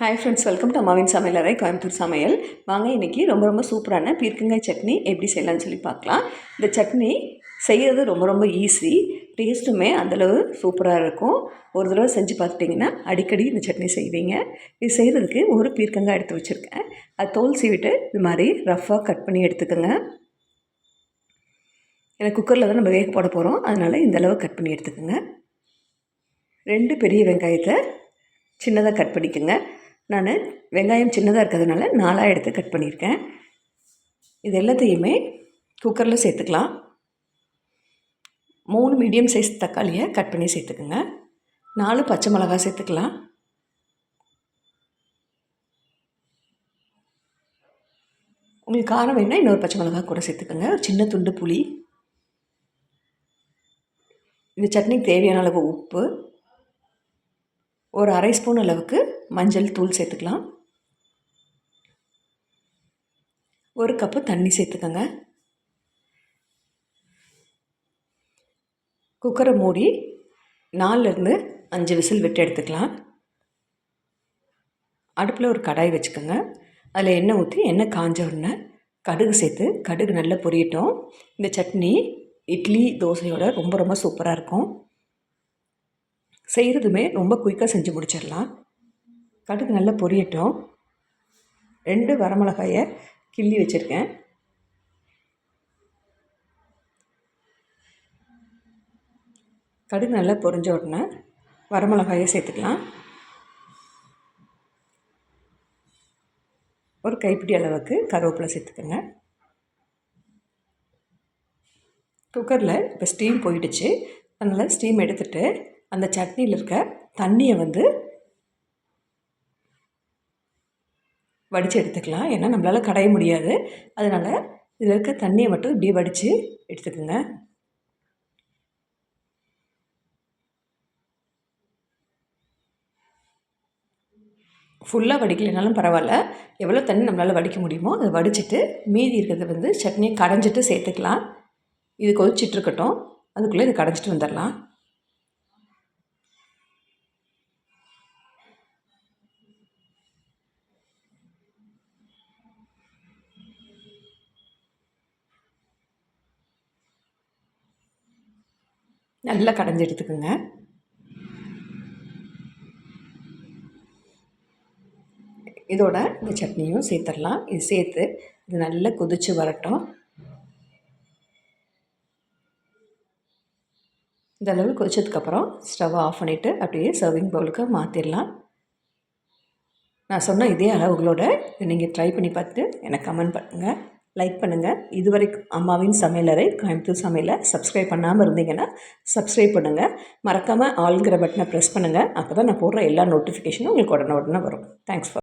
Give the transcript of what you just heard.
Hi friends welcome to அம்மாவின் சமையலறை கோயம்புத்தூர் சமையல் வாங்க இன்றைக்கி ரொம்ப ரொம்ப சூப்பரான பீர்க்கங்காய் சட்னி எப்படி செய்யலாம்னு சொல்லி பார்க்கலாம். இந்த சட்னி செய்கிறது ரொம்ப ரொம்ப ஈஸி டேஸ்ட்டுமே அந்தளவு சூப்பராக இருக்கும். ஒரு தடவை செஞ்சு பார்த்துட்டிங்கன்னா அடிக்கடி இந்த சட்னி செய்வீங்க. இது செய்கிறதுக்கு ஒரு பீர்க்கங்காய் எடுத்து வச்சுருக்கேன். அது தோல் சீவிட்டு இது மாதிரி ரஃப்பாக கட் பண்ணி எடுத்துக்கோங்க. ஏன்னா குக்கரில் தான் நம்ம வேக போட போகிறோம் அதனால் இந்தளவு கட் பண்ணி எடுத்துக்கோங்க. ரெண்டு பெரிய வெங்காயத்தை சின்னதாக கட் பண்ணிக்கோங்க. நான் வெங்காயம் சின்னதாக இருக்கிறதுனால நாலாக எடுத்து கட் பண்ணியிருக்கேன். இது எல்லாத்தையுமே குக்கரில் சேர்த்துக்கலாம். மூணு மீடியம் சைஸ் தக்காளியை கட் பண்ணி சேர்த்துக்குங்க. நாலு பச்சை மிளகா சேர்த்துக்கலாம். உங்களுக்கு காரம் வேணால் இன்னொரு பச்சை மிளகா கூட சேர்த்துக்கோங்க. சின்ன துண்டு புளி. இந்த சட்னிக்கு தேவையான அளவு உப்பு. ஒரு அரை ஸ்பூன் அளவுக்கு மஞ்சள் தூள் சேர்த்துக்கலாம். ஒரு கப்பு தண்ணி சேர்த்துக்கோங்க. குக்கரை மூடி நாலுலேருந்து அஞ்சு விசில் விட்டு எடுத்துக்கலாம். அடுப்பில் ஒரு கடாய் வச்சுக்கோங்க. அதில் எண்ணெய் ஊற்றி எண்ணெய் காஞ்ச உடனே கடுகு சேர்த்து கடுகு நல்லா பொரியட்டும். இந்த சட்னி இட்லி தோசையோட ரொம்ப ரொம்ப சூப்பராக இருக்கும். செய்கிறதுமே ரொம்ப குயிக்காக செஞ்சு முடிச்சிடலாம் கடுகு நல்லா பொரியட்டும். ரெண்டு வரமிளகாயை கிள்ளி வச்சுருக்கேன். கடுகு நல்லா பொரிஞ்ச உடனே வரமிளகாயை சேர்த்துக்கலாம். ஒரு கைப்பிடி அளவுக்கு கருவேப்பிலை சேர்த்துக்கோங்க. குக்கரில் இப்போ ஸ்டீம் போயிடுச்சு. அதனால் ஸ்டீம் எடுத்துகிட்டு அந்த சட்னியில் இருக்க தண்ணியை வந்து வடித்து எடுத்துக்கலாம். ஏன்னா நம்மளால் கடைய முடியாது. அதனால் இதில் இருக்க தண்ணியை மட்டும் இப்படி வடித்து எடுத்துக்கோங்க. ஃபுல்லாக வடிக்கலைனாலும் பரவாயில்ல. எவ்வளோ தண்ணி நம்மளால் வடிக்க முடியுமோ அதை வடிச்சிட்டு மீதி இருக்கிறத வந்து சட்னியை கடைஞ்சிட்டு சேர்த்துக்கலாம். இது கொதிச்சிட்ருக்கட்டும் அதுக்குள்ளே இது கடைஞ்சிட்டு வந்துடலாம். நல்லா கடைஞ்சி எடுத்துக்கோங்க. இதோட இந்த சட்னியும் சேர்த்துடலாம். இது சேர்த்து இது நல்லா கொதித்து வரட்டும். இந்த அளவு கொதிச்சதுக்கப்புறம் ஸ்டவ்வை ஆஃப் பண்ணிவிட்டு அப்படியே சர்விங் பவுலுக்கு மாற்றிடலாம் நான் சொன்ன இதே அளவுகளோட நீங்கள் ட்ரை பண்ணி பார்த்துட்டு எனக்கு கமெண்ட் பண்ணுங்கள் லைக் பண்ணுங்கள் இதுவரைக்கும் அம்மாவின் சமையலறை கோயம்புத்தூர் சமையலை சப்ஸ்கிரைப் பண்ணாமல் இருந்தீங்கன்னா சப்ஸ்கிரைப் பண்ணுங்கள் மறக்காமல் ஆளுங்கிற பட்டனை ப்ரெஸ் பண்ணுங்கள் அப்போ தான் நான் போடுற எல்லா நோட்டிஃபிகேஷனும் உங்களுக்கு உடனே உடனே வரும். Thanks for